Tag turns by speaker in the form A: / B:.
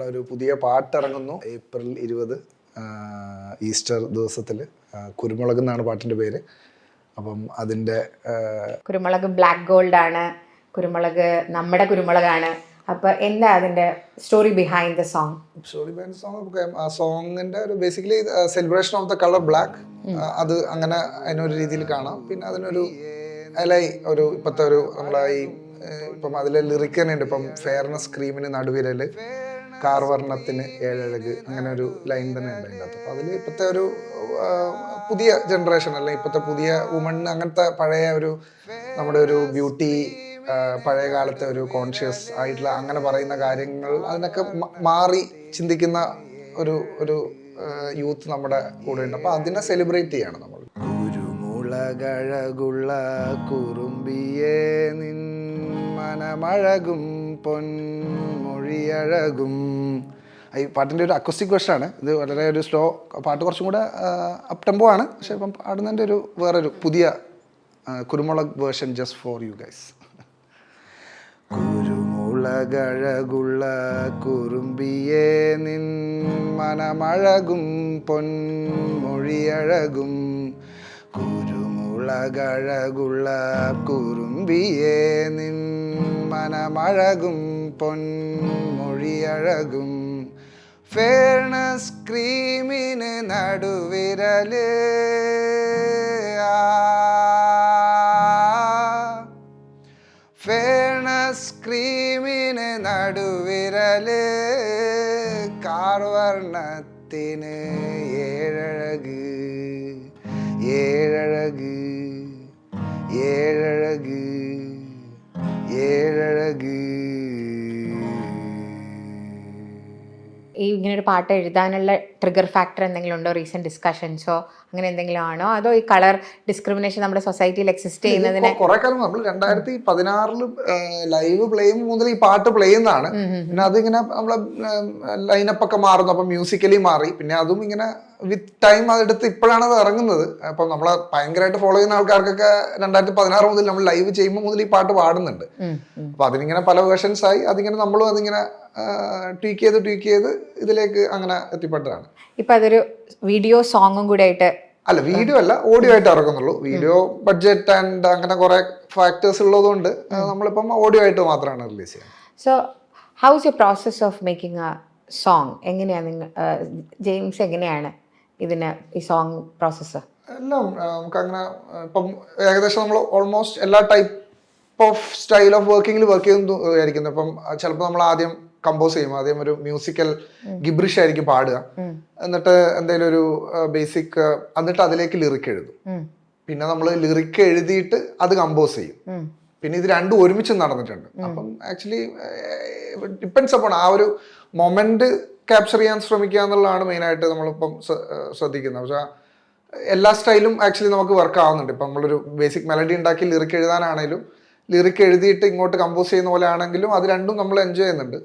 A: നമ്മുടെ ഒരു പുതിയ പാട്ട് ഇറങ്ങുന്നു ഏപ്രിൽ ഇരുപത് ഈസ്റ്റർ ദിവസത്തിൽ കുരുമുളക് എന്നാണ് പാട്ടിന്റെ പേര്. അപ്പം അതിന്റെ
B: കുരുമുളക് ബ്ലാക്ക് ഗോൾഡ് ആണ് കുരുമുളക് നമ്മുടെ കുരുമുളകാണ്. അപ്പൊ എന്താ അതിന്റെ story behind the song
A: story behind song ആ സോങ്ങിന്റെ ഒരു basically celebration of the colour black അത് അങ്ങനെ അതിനൊരു രീതിയിൽ കാണാം. പിന്നെ അതിനൊരു അല്ല ഒരു ഇപ്പോഴത്തെ ഒരു നമ്മളായി ഈ ഇപ്പം അതിലെ ലിറിക്ക് തന്നെ ഉണ്ട് ഇപ്പം ഫെയർനെസ് ക്രീമിന് നടുവിരൽ കാർവർണത്തിന് ഏഴഴക് അങ്ങനെ ഒരു ലൈൻ തന്നെ ഉണ്ട് അതിന്റെ അപ്പോൾ അതിൽ ഇപ്പോഴത്തെ ഒരു പുതിയ ജനറേഷൻ അല്ലെങ്കിൽ ഇപ്പോഴത്തെ പുതിയ വുമൺ അങ്ങനത്തെ പഴയ ഒരു നമ്മുടെ ഒരു ബ്യൂട്ടി പഴയ കാലത്തെ ഒരു കോൺഷ്യസ് ആയിട്ടുള്ള അങ്ങനെ പറയുന്ന കാര്യങ്ങൾ അതിനൊക്കെ മാറി ചിന്തിക്കുന്ന ഒരു ഒരു യൂത്ത് നമ്മുടെ കൂടെ ഉണ്ട്. അപ്പോൾ അതിനെ സെലിബ്രേറ്റ് ചെയ്യാണ് നമ്മൾ. കുരുമുളകഴകുള്ള കുറുമ്പിയേ നിൻ മനമഴകും പൊന്മൊഴിയഴകും ഈ പാട്ടിന്റെ ഒരു അക്വസ്റ്റിക് ആണ്. ഇത് വളരെ ഒരു സ്ലോ പാട്ട് കുറച്ചും കൂടെ അപ് ടെമ്പോ ആണ്. പക്ഷെ ഇപ്പം പാടുന്നതിന്റെ ഒരു വേറൊരു പുതിയ കുരുമുളക് version just for you guys കുരുമുളകഴകുള്ള കുറുമ്പിയെ നിൻ മനമഴകും പൊൻമൊഴിയഴകും കുരുമുളകഴകുള്ള കുറുമ്പിയെ നിൻ മനമഴകും പൊന്മൊഴിയഴകും. ഫെയർനെസ് ക്രീമിന് നടുവിരൽ. ഫേണസ് ക്രീമിന് നടുവിരൽ. കാർവർണത്തിന് ഏഴഴക്. ഏഴഴക്. ഏഴഴക്. ഏഴഴക്
B: ഈ ഇങ്ങനെ ഒരു പാട്ട് എഴുതാനുള്ള ട്രിഗർ ഫാക്ടർ എന്തെങ്കിലും ഉണ്ടോ? റീസെന്റ് ഡിസ്കഷൻസോ അങ്ങനെ എന്തെങ്കിലും ആണോ? അതോ ഈ കളർ ഡിസ്ക്രിമിനേഷൻ നമ്മുടെ സൊസൈറ്റിയിൽ എക്സിസ്റ്റ് ചെയ്യുന്നതിന്
A: കുറെ കാലം നമ്മൾ രണ്ടായിരത്തി പതിനാറിൽ ലൈവ് പ്ലേ മുതൽ ഈ പാട്ട് പ്ലേ ചെയ്യുന്നതാണ്. പിന്നെ അതിങ്ങനെ നമ്മളെ ലൈനപ്പ് ഒക്കെ മാറുന്നു. അപ്പൊ മ്യൂസിക്കലി മാറി. പിന്നെ അതും ഇങ്ങനെ വിത്ത് ടൈം അതെടുത്ത് ഇപ്പോഴാണ് അത് ഇറങ്ങുന്നത്. അപ്പൊ നമ്മളെ ഭയങ്കരമായിട്ട് ഫോളോ ചെയ്യുന്ന ആൾക്കാർക്കൊക്കെ രണ്ടായിരത്തി പതിനാറ് മുതൽ നമ്മൾ ലൈവ് ചെയ്യുമ്പോൾ മുതൽ ഈ പാട്ട് പാടുന്നുണ്ട്. അപ്പൊ അതിനിങ്ങനെ പല വേർഷൻസ് ആയി അതിങ്ങനെ നമ്മളും അതിങ്ങനെ ട്വീക്ക് ചെയ്ത് ട്വീക്ക് ചെയ്ത് ഇതിലേക്ക് അങ്ങനെ എത്തിപ്പെട്ടതാണ്.
B: ഇപ്പൊ അതൊരു വീഡിയോ സോങ്ങും കൂടെ ആയിട്ട്
A: അല്ല വീഡിയോ അല്ല ഓഡിയോ ആയിട്ട് ഇറക്കുന്നുള്ളൂ വീഡിയോ ബഡ്ജറ്റ് ആൻഡ് അങ്ങനെ കുറെ ഫാക്ടേഴ്സ് ഉള്ളതുകൊണ്ട് നമ്മളിപ്പം ഓഡിയോ ആയിട്ട് മാത്രമാണ് റിലീസ് ചെയ്യുന്നത്.
B: So how's you process of making a song എങ്ങനെയാണ് നിങ്ങൾ ജെയിംസ് എങ്ങനെയാണ് ഇതിന് ഈ സോങ് പ്രോസസ്സ്
A: എല്ലാം നമുക്കങ്ങനെ നമുക്ക് അങ്ങനെ ഇപ്പം ഏകദേശം നമ്മൾ ഓൾമോസ്റ്റ് എല്ലാ ടൈപ്പ് ഓഫ് സ്റ്റൈൽ ഓഫ് വർക്കിങ്ങിൽ വർക്ക് ചെയ്യുന്നു ആയിരിക്കുന്നു. ഇപ്പം ചിലപ്പോൾ നമ്മൾ ആദ്യം കമ്പോസ് ചെയ്യും ആദ്യം ഒരു മ്യൂസിക്കൽ ഗിബ്രിഷ് ആയിരിക്കും പാടുക. എന്നിട്ട് എന്തെങ്കിലും ഒരു ബേസിക് എന്നിട്ട് അതിലേക്ക് ലിറിക്ക് എഴുതും. പിന്നെ നമ്മൾ ലിറിക്ക് എഴുതിയിട്ട് അത് കമ്പോസ് ചെയ്യും. പിന്നെ ഇത് രണ്ടും ഒരുമിച്ച് നടന്നിട്ടുണ്ട്. അപ്പം ആക്ച്വലി ഡിപ്പെൻസ് അപ്പോൾ ആ ഒരു മൊമെന്റ് ക്യാപ്ചർ ചെയ്യാൻ ശ്രമിക്കുക എന്നുള്ളതാണ് മെയിനായിട്ട് നമ്മളിപ്പം ശ്രദ്ധിക്കുന്നത്. പക്ഷേ എല്ലാ സ്റ്റൈലും ആക്ച്വലി നമുക്ക് വർക്ക് ആവുന്നുണ്ട്. ഇപ്പം നമ്മളൊരു ബേസിക് മെലഡി ഉണ്ടാക്കി ലിറിക്ക് എഴുതാനാണെങ്കിലും ലിറിക്ക് എഴുതിയിട്ട് ഇങ്ങോട്ട് കമ്പോസ് ചെയ്യുന്ന പോലെ ആണെങ്കിലും അത് രണ്ടും നമ്മൾ എൻജോയ് ചെയ്യുന്നുണ്ട്.